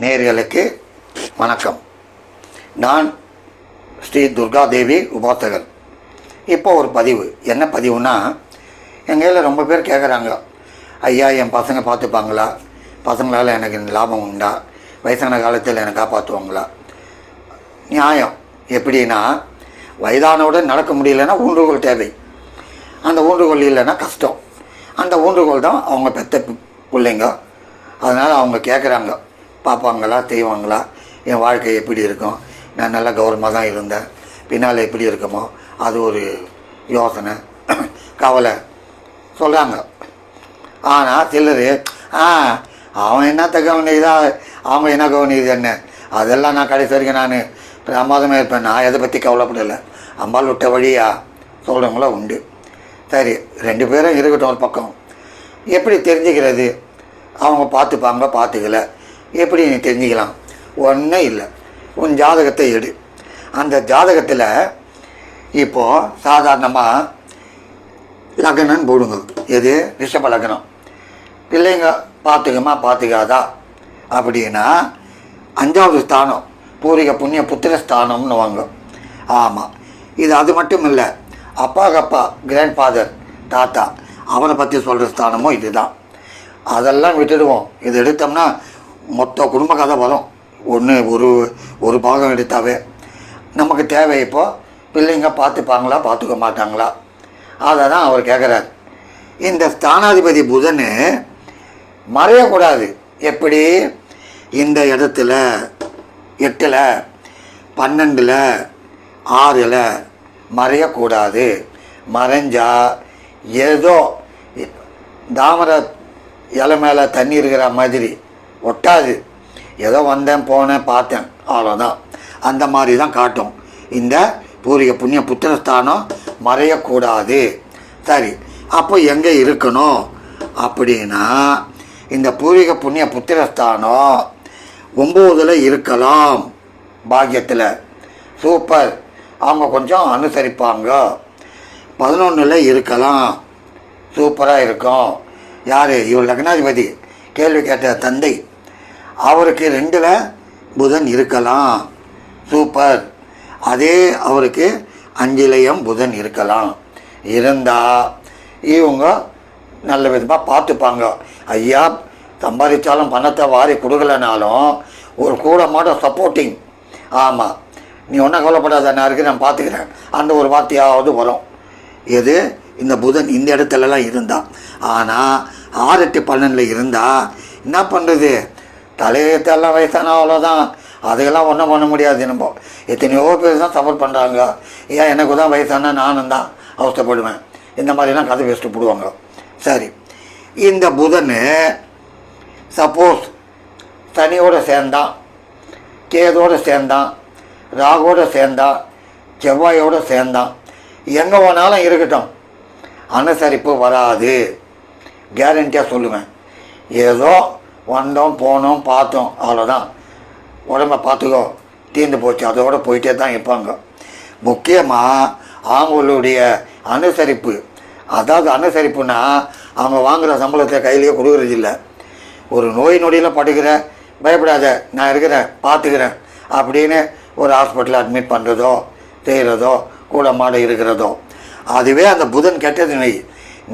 நேர்களுக்கு வணக்கம். நான் ஸ்ரீ துர்காதேவி உபாசகர். இப்போ ஒரு பதிவு. என்ன பதிவுனா எங்கள் ரொம்ப பேர் கேட்குறாங்க ஐயா என் பசங்க பார்த்துப்பாங்களா பசங்களால் எனக்கு இந்த லாபம் உண்டா? வயசான காலத்தில் என்னை காப்பாற்றுவாங்களா நியாயம். எப்படின்னா வயதானவுடன் நடக்க முடியலன்னா ஊன்றுகோல் தேவை. அந்த ஊன்றுகோல் இல்லைன்னா கஷ்டம். அந்த ஊன்றுகோல் தான் அவங்க பெத்த பி- பிள்ளைங்க. அதனால் அவங்க கேட்குறாங்க பார்ப்பாங்களா செய்வாங்களா என் வாழ்க்கை எப்படி இருக்கும்? நான் நல்லா கௌரவமாக தான் இருந்தேன். பின்னால் எப்படி இருக்குமோ அது ஒரு யோசனை. கவலை. சொல்கிறாங்க ஆனால் சிலர் ஆ அவன் என்னத்த கவனிக்குதா அவங்க என்ன கவனிக்குது என்ன? அதெல்லாம் நான் கடைசி வரைக்கும் நான் பிரமாதமாக இருப்பேன். நான் எதை பற்றி கவலைப்படலை. அம்பாள் விட்ட வழியா சொல்கிறவங்களாம் உண்டு. சரி ரெண்டு பேரும் இருக்கட்டும் ஒரு பக்கம். எப்படி தெரிஞ்சுக்கிறது? அவங்க பார்த்துப்பாங்க பார்த்துக்கல. எப்படி நீ தெரிஞ்சுக்கலாம்? ஒன்றும் இல்லை. உன் ஜாதகத்தை எடு. அந்த ஜாதகத்தில் இப்போது சாதாரணமாக லக்னம் போடுங்க. எது? ரிஷப லக்னம். பிள்ளைங்க பார்த்துக்கமா பார்த்துக்காதா அப்படின்னா அஞ்சாவது ஸ்தானம் பூர்வீக புண்ணிய புத்திர ஸ்தானம்னு வாங்க. ஆமாம் இது அது மட்டும் இல்லை. அப்பா அப்பா கிராண்ட் ஃபாதர் தாத்தா அவனை பற்றி சொல்கிற ஸ்தானமும் இதுதான். அதெல்லாம் விட்டுடுவோம். இது எடுத்தோம்னா மொத்த குடும்ப கதை வரும். ஒன்று ஒரு ஒரு பாகம் எடுத்தாவே. நமக்கு தேவை இப்போ பிள்ளைங்க பார்த்துப்பாங்களா பார்த்துக்க மாட்டாங்களா? அதை தான் அவர் கேட்குறார் இந்த ஸ்தானாதிபதி புதன் மறையக்கூடாது. எப்படி? இந்த இடத்துல எட்டில் பன்னெண்டில் ஆறில் மறையக்கூடாது. மறைஞ்சா ஏதோ தாமரை இலை மேலே தண்ணி இருக்கிற மாதிரி ஒட்டாது. ஏதோ வந்தேன் போனேன் பார்த்தேன். அவ்வளோதான் அந்த மாதிரி தான் காட்டும். இந்த பூர்வீக புண்ணிய புத்திரஸ்தானம் மறையக்கூடாது. சரி அப்போ எங்கே இருக்கணும்? அப்படின்னா இந்த பூர்வீக புண்ணிய புத்திரஸ்தானம் ஒம்போதில் இருக்கலாம். பாக்கியத்தில். சூப்பர் அவங்க கொஞ்சம் அனுசரிப்பாங்க. பதினொன்றில் இருக்கலாம். சூப்பராக இருக்கும். யார்? இவர் லக்னாதிபதி. கேள்வி கேட்ட தந்தை. அவருக்கு ரெண்டில் புதன் இருக்கலாம். சூப்பர் அதே அவருக்கு அஞ்சிலையும் புதன் இருக்கலாம். இருந்தால் இவங்க நல்ல விதமாக பார்த்துப்பாங்க. ஐயா சம்பாதிச்சாலும் பணத்தை வாரி கொடுக்கலனாலும் ஒரு கூட மாட சப்போர்ட்டிங் ஆமாம் நீ ஒன்றும் கவலைப்படாத நான் இருக்கு நான் பார்த்துக்கிறேன். அந்த ஒரு வார்த்தையாவது வரும். எது? இந்த புதன் இந்த இடத்துலலாம் இருந்தா. ஆனால் ஆறு எட்டு பன்னெண்டில் இருந்தால் என்ன பண்ணுறது தலையெழுத்தெல்லாம் வயசான அவ்வளோதான் அதுக்கெல்லாம் ஒன்றும் பண்ண முடியாது நம்ம எத்தனையோ பேர் தான் சஃபர் பண்ணுறாங்க ஏன் எனக்கு தான் வயசான நானும் தான். அவஸ்தைப்படுவேன் இந்த மாதிரிலாம் கதை பேசிட்டு போடுவாங்க. சரி. இந்த புதன் சப்போஸ் சனியோடு சேர்ந்தான் கேதோடு சேர்ந்தான் ராகோடு சேர்ந்தான் செவ்வாயோடு சேர்ந்தான். எங்கே போனாலும் இருக்கட்டும். அனுசரிப்பு வராது. கேரண்டியாக சொல்லுவேன். ஏதோ வந்தோம் போனோம் பார்த்தோம். அவ்வளோதான் உடம்ப பார்த்துக்கோ. தீர்ந்து போச்சு. அதோட போயிட்டே தான் இருப்பாங்க. முக்கியமாக அவங்களுடைய அனுசரிப்பு. அதாவது அனுசரிப்புனா அவங்க வாங்குகிற சம்பளத்தை கையிலேயே கொடுக்குறது இல்லை. ஒரு நோய் நொடியில் படுகிற பயப்படாத நான் இருக்கிறேன் பார்த்துக்கிறேன் அப்படின்னு ஒரு ஹாஸ்பிட்டலில் அட்மிட் பண்ணுறதோ செய்கிறதோ கூட மாட இருக்கிறதோ அதுவே அந்த புதன் கெட்டது நிலை.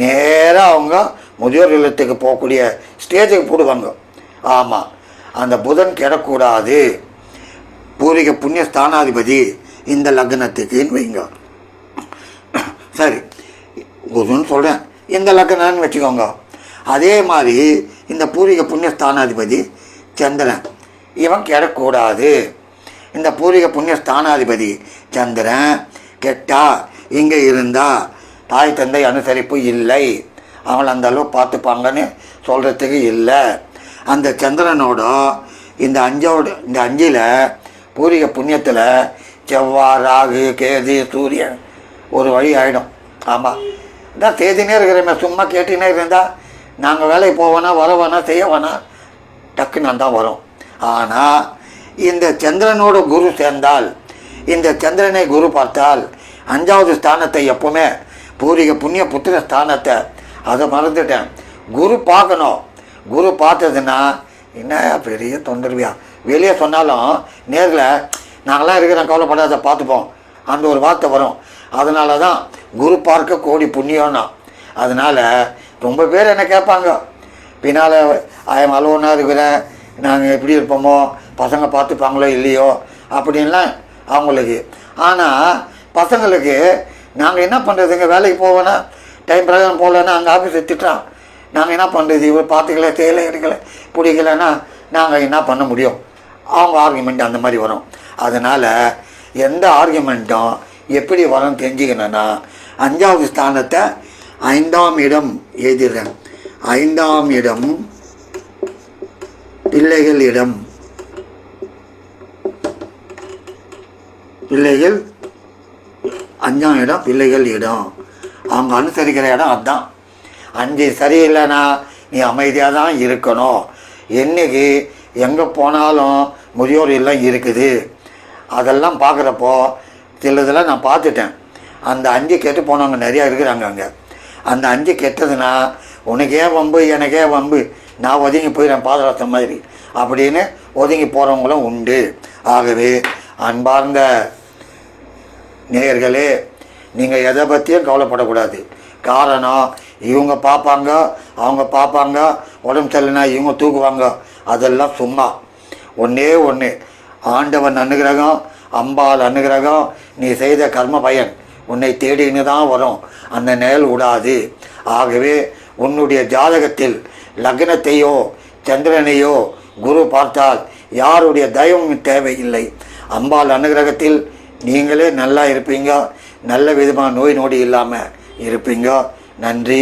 நேராக அவங்க முதியோர் இல்லத்துக்கு போகக்கூடிய ஸ்டேஜுக்கு போடுவாங்க. ஆமாம் அந்த புதன் கெடக்கூடாது. பூர்வீக புண்ணிய ஸ்தானாதிபதி இந்த லக்னத்துக்குன்னு வைங்க. சரி. குருன்னு சொல்கிறேன் இந்த லக்னம்னு வச்சுக்கோங்க. அதே மாதிரி இந்த பூர்வீக புண்ணிய ஸ்தானாதிபதி சந்திரன் இவன் கெடக்கூடாது. இந்த பூர்வீக புண்ணிய ஸ்தானாதிபதி சந்திரன் கெட்டா இங்கே இருந்தா தாய் தந்தை அனுசரிப்பு இல்லை. அவன் அந்த அளவு பார்த்துப்பாங்கன்னு சொல்கிறதுக்கு இல்லை. அந்த சந்திரனோட இந்த அஞ்சோடு இந்த அஞ்சில் பூர்வீக புண்ணியத்தில் செவ்வாய் ராகு கேது சூரியன் ஒரு வழி ஆகிடும் ஆமாம் இதான் தேதினே இருக்கிறமே சும்மா கேட்டுனே இருந்தால் நாங்கள் வேலைக்கு போவோனா வரவேனா செய்ய வேணா டக்குன்னு தான் வரும். ஆனால் இந்த சந்திரனோட குரு சேர்ந்தால் இந்த சந்திரனை குரு பார்த்தால் அஞ்சாவது ஸ்தானத்தை எப்போவுமே பூர்வீக புண்ணிய புத்திர ஸ்தானத்தை அதை மறந்துட்டேன். குரு பார்க்கணும். குரு பார்த்ததுன்னா என்ன பெரிய தொந்தரவியா? வெளியே சொன்னாலும் நேரில் நாங்களாம் இருக்கிறோம் கவலைப்படாத பார்த்துப்போம். அந்த ஒரு வார்த்தை வரும். அதனால தான் குரு பார்க்க கோடி புண்ணியம்னா. அதனால் ரொம்ப பேர் என்ன கேட்பாங்க பின்னால் ஆயம் அலுவனாக இருக்கிறேன். நாங்கள் எப்படி இருப்போமோ? பசங்க பார்த்துப்பாங்களோ இல்லையோ? அப்படின்லாம் அவங்களுக்கு. ஆனால் பசங்களுக்கு நாங்கள் என்ன பண்ணுறதுங்க வேலைக்கு போவேன்னா டைம் பிரகாரம் போகலன்னா அங்கே ஆஃபீஸை திட்டுறான். நாங்கள் என்ன பண்ணுறது இவர் பார்த்துக்கல தேயிலை எடுக்கலை பிடிக்கலன்னா நாங்கள் என்ன பண்ண முடியும்? அவங்க ஆர்குமெண்ட் அந்த மாதிரி வரும். அதனால் எந்த ஆர்குமெண்ட்டும் எப்படி வரும்னு தெரிஞ்சுக்கணுன்னா அஞ்சாவது ஸ்தானத்தை ஐந்தாம் இடம் எழுதிடுறேன். ஐந்தாம் இடம் பிள்ளைகள் இடம். பிள்ளைகள் அஞ்சாம் இடம் பிள்ளைகள் இடம். அவங்க அனுசரிக்கிற இடம் அதுதான் அஞ்சு சரியில்லைன்னா நீ அமைதியாக தான் இருக்கணும். என்னைக்கு எங்கே போனாலும் முதியோர் இல்லம் இருக்குது. அதெல்லாம் பார்க்குறப்போ சிலதெல்லாம் நான் பார்த்துட்டேன். அந்த அஞ்சு கெட்டு போனவங்க நிறையா இருக்கிறாங்க அங்கே. அந்த அஞ்சு கெட்டதுன்னா உனக்கே வம்பு எனக்கே வம்பு. நான் ஒதுங்கி போயிடுறேன் பாதரசம் மாதிரி. அப்படின்னு ஒதுங்கி போகிறவங்களும் உண்டு. ஆகவே அன்பார்ந்த நேயர்களே நீங்கள் எதை பற்றியும் கவலைப்படக்கூடாது. காரணம் இவங்க பார்ப்பாங்க அவங்க பார்ப்பாங்க உடம்பு சரியில்லைனா இவங்க தூக்குவாங்க. அதெல்லாம் சும்மா. ஒன்றே ஒன்று ஆண்டவன் அனுகிரகம் அம்பாள் அனுகிரகம் நீ செய்த கர்ம பயன். உன்னை தேடின்னு தான் வரும். அந்த நிழல் விடாது ஆகவே உன்னுடைய ஜாதகத்தில் லக்னத்தையோ சந்திரனையோ குரு பார்த்தால் யாருடைய தயவும் தேவையில்லை. அம்பாள் அனுகிரகத்தில் நீங்களே நல்லா இருப்பீங்க. நல்ல விதமாக நோய் நொடி இல்லாமல் இருப்பீங்க. நன்றி.